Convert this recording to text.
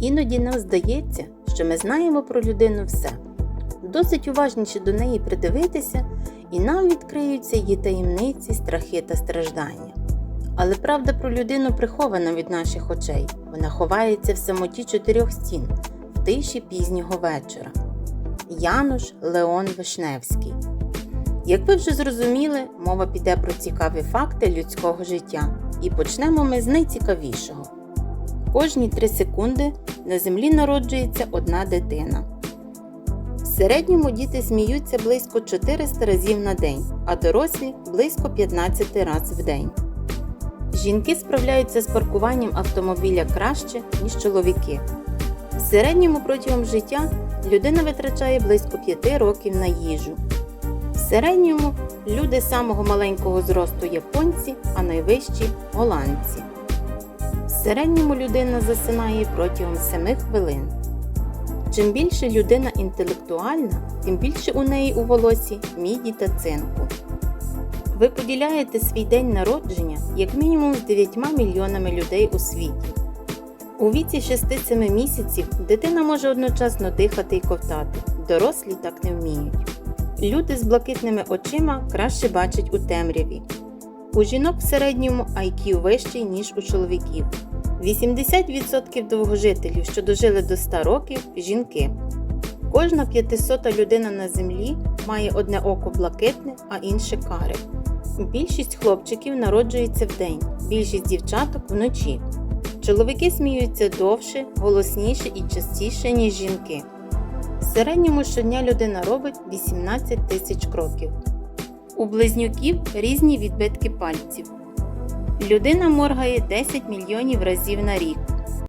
Іноді нам здається, що ми знаємо про людину все. Досить уважніше до неї придивитися, і нам відкриються її таємниці, страхи та страждання. Але правда про людину прихована від наших очей. Вона ховається в самоті чотирьох стін, в тиші пізнього вечора. Януш Леон Вишневський. Як ви вже зрозуміли, мова піде про цікаві факти людського життя. І почнемо ми з найцікавішого. Кожні 3 секунди на землі народжується одна дитина. В середньому діти сміються близько 400 разів на день, а дорослі близько 15 разів в день. Жінки справляються з паркуванням автомобіля краще, ніж чоловіки. В середньому протягом життя людина витрачає близько 5 років на їжу. В середньому люди самого маленького зросту японці, а найвищі голландці. Середньому людина засинає протягом 7 хвилин. Чим більше людина інтелектуальна, тим більше у неї у волосі міді та цинку. Ви поділяєте свій день народження як мінімум з 9 мільйонами людей у світі. У віці 6-7 місяців дитина може одночасно дихати і ковтати, дорослі так не вміють. Люди з блакитними очима краще бачать у темряві. У жінок в середньому IQ вищий, ніж у чоловіків. 80% довгожителів, що дожили до 100 років, жінки. Кожна 500 людина на землі має одне око блакитне, а інше каре. Більшість хлопчиків народжується вдень, більшість дівчаток вночі. Чоловіки сміються довше, голосніше і частіше, ніж жінки. В середньому щодня людина робить 18 тисяч кроків. У близнюків різні відбитки пальців. Людина моргає 10 мільйонів разів на рік.